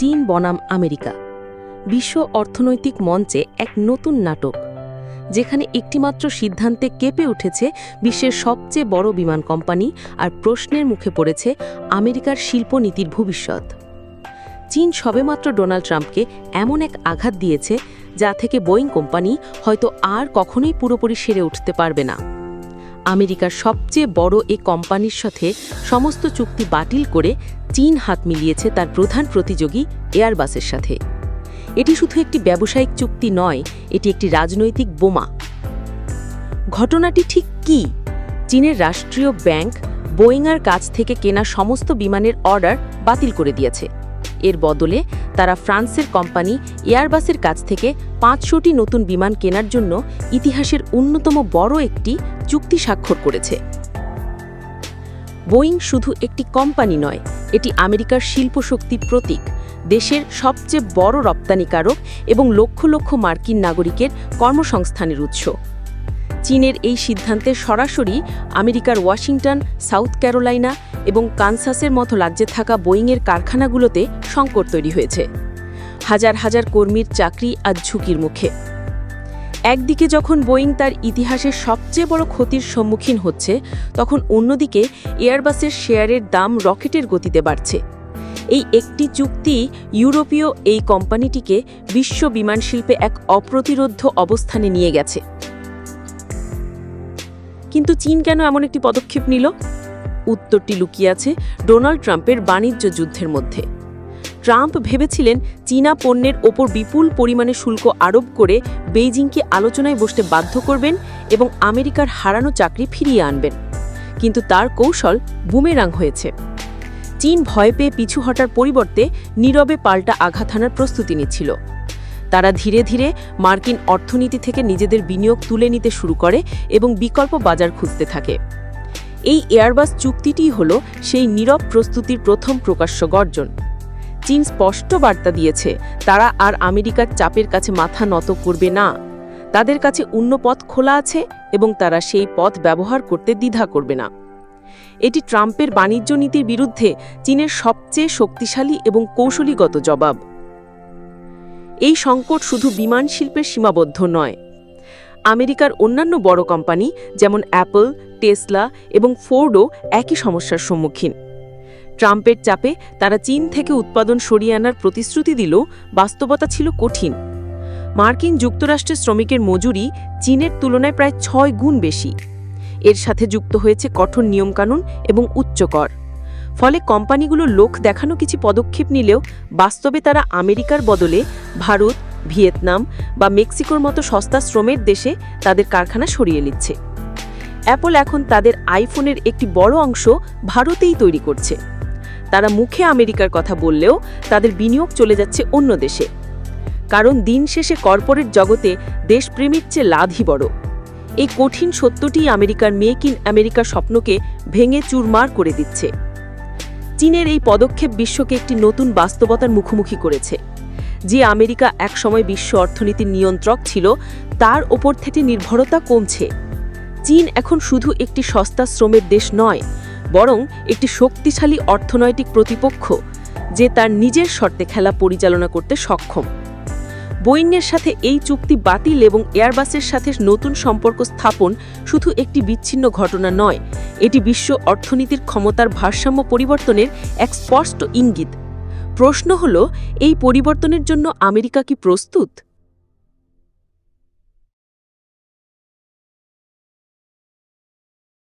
চীন বনাম আমেরিকা, বিশ্ব অর্থনৈতিক মঞ্চে এক নতুন নাটক, যেখানে একটিমাত্র সিদ্ধান্তে কেঁপে উঠেছে বিশ্বের সবচেয়ে বড় বিমান কোম্পানি আর প্রশ্নের মুখে পড়েছে আমেরিকার শিল্পনীতির ভবিষ্যৎ। চীন সবেমাত্র ডোনাল্ড ট্রাম্পকে এমন এক আঘাত দিয়েছে যা থেকে বোয়িং কোম্পানি হয়তো আর কখনোই পুরোপুরি সেরে উঠতে পারবে না। আমেরিকার সবচেয়ে বড় এ কোম্পানির সাথে সমস্ত চুক্তি বাতিল করে চীন হাত মিলিয়েছে তার প্রধান প্রতিযোগী এয়ারবাসের সাথে। এটি শুধু একটি ব্যবসায়িক চুক্তি নয়, এটি একটি রাজনৈতিক বোমা। ঘটনাটি ঠিক কি? চীনের রাষ্ট্রীয় ব্যাংক বোয়িংয়ের কাছ থেকে কেনা সমস্ত বিমানের অর্ডার বাতিল করে দিয়েছে। এর বদলে তারা ফ্রান্সের কোম্পানি এয়ারবাসের কাছ থেকে পাঁচশোটি নতুন বিমান কেনার জন্য ইতিহাসের অন্যতম বড় একটি চুক্তি স্বাক্ষর করেছে। বোয়িং শুধু একটি কোম্পানি নয়, এটি আমেরিকার শিল্পশক্তির প্রতীক, দেশের সবচেয়ে বড় রপ্তানিকারক এবং লক্ষ লক্ষ মার্কিন নাগরিকের কর্মসংস্থানের উৎস। চীনের এই সিদ্ধান্তে সরাসরি আমেরিকার ওয়াশিংটন, সাউথ ক্যারোলাইনা এবং কানসাসের মতো রাজ্যে থাকা বোয়িংয়ের কারখানাগুলোতে সংকট তৈরি হয়েছে। হাজার হাজার কর্মীর চাকরি আজ ঝুঁকির মুখে। একদিকে যখন বোয়িং তার ইতিহাসের সবচেয়ে বড় ক্ষতির সম্মুখীন হচ্ছে, তখন অন্যদিকে এয়ারবাসের শেয়ারের দাম রকেটের গতিতে বাড়ছে। এই একটি চুক্তি ইউরোপীয় এই কোম্পানিটিকে বিশ্ব বিমান শিল্পে এক অপ্রতিরোধ্য অবস্থানে নিয়ে গেছে। কিন্তু চীন কেন এমন একটি পদক্ষেপ নিল? উত্তরটি লুকিয়ে আছে ডোনাল্ড ট্রাম্পের বাণিজ্য যুদ্ধের মধ্যে। ট্রাম্প ভেবেছিলেন চীনা পণ্যের ওপর বিপুল পরিমাণে শুল্ক আরোপ করে বেইজিংকে আলোচনায় বসতে বাধ্য করবেন এবং আমেরিকার হারানো চাকরি ফিরিয়ে আনবেন। কিন্তু তার কৌশল বুমেরাং হয়েছে। চীন ভয় পেয়ে পিছু হটার পরিবর্তে নীরবে পাল্টা আঘাত হানার প্রস্তুতি নিচ্ছিল। তারা ধীরে ধীরে মার্কিন অর্থনীতি থেকে নিজেদের বিনিয়োগ তুলে নিতে শুরু করে এবং বিকল্প বাজার খুঁজতে থাকে। এই এয়ারবাস চুক্তিটিই হল সেই নীরব প্রস্তুতির প্রথম প্রকাশ্য গর্জন। চীন স্পষ্ট বার্তা দিয়েছে, তারা আর আমেরিকার চাপের কাছে মাথা নত করবে না। তাদের কাছে অন্য পথ খোলা আছে এবং তারা সেই পথ ব্যবহার করতে দ্বিধা করবে না। এটি ট্রাম্পের বাণিজ্য নীতির বিরুদ্ধে চীনের সবচেয়ে শক্তিশালী এবং কৌশলীগত জবাব। এই সংকট শুধু বিমান শিল্পের সীমাবদ্ধ নয়। আমেরিকার অন্যান্য বড় কোম্পানি, যেমন অ্যাপল, টেসলা এবং ফোর্ডও একই সমস্যার সম্মুখীন। ট্রাম্পের চাপে তারা চীন থেকে উৎপাদন সরিয়ে আনার প্রতিশ্রুতি দিলেও বাস্তবতা ছিল কঠিন। মার্কিন যুক্তরাষ্ট্রের শ্রমিকের মজুরি চীনের তুলনায় প্রায় ছয় গুণ বেশি। এর সাথে যুক্ত হয়েছে কঠোর নিয়মকানুন এবং উচ্চ কর ফলে কোম্পানিগুলো লোক দেখানো কিছু পদক্ষেপ নিলেও বাস্তবে তারা আমেরিকার বদলে ভারত, ভিয়েতনাম বা মেক্সিকোর মতো সস্তা শ্রমের দেশে তাদের কারখানা সরিয়ে নিচ্ছে। অ্যাপল এখন তাদের আইফোনের একটি বড় অংশ ভারতেই তৈরি করছে। তারা মুখে আমেরিকার কথা বললেও তাদের বিনিয়োগ চলে যাচ্ছে অন্য দেশে। কারণ দিন শেষে কর্পোরেট জগতে দেশপ্রেমিক চেয়ে লাভই বড়। এই কঠিন সত্যটি আমেরিকার মেক ইন আমেরিকার স্বপ্নকে ভেঙে চুরমার করে দিচ্ছে। চীনের এই পদক্ষেপ বিশ্বকে একটি নতুন বাস্তবতার মুখোমুখি করেছে। যে আমেরিকা একসময় বিশ্ব অর্থনীতির নিয়ন্ত্রক ছিল, তার ওপর থেকে নির্ভরতা কমছে। চীন এখন শুধু একটি সস্তা শ্রমের দেশ নয়, বরং একটি শক্তিশালী অর্থনৈতিক প্রতিপক্ষ, যে তার নিজের শর্তে খেলা পরিচালনা করতে সক্ষম। বোয়িংয়ের সাথে এই চুক্তি বাতিল এবং এয়ারবাসের সাথে নতুন সম্পর্ক স্থাপন শুধু একটি বিচ্ছিন্ন ঘটনা নয় এটি বিশ্ব অর্থনীতির ক্ষমতার ভারসাম্য পরিবর্তনের এক স্পষ্ট ইঙ্গিত। প্রশ্ন হল, এই পরিবর্তনের জন্য আমেরিকা কি প্রস্তুত?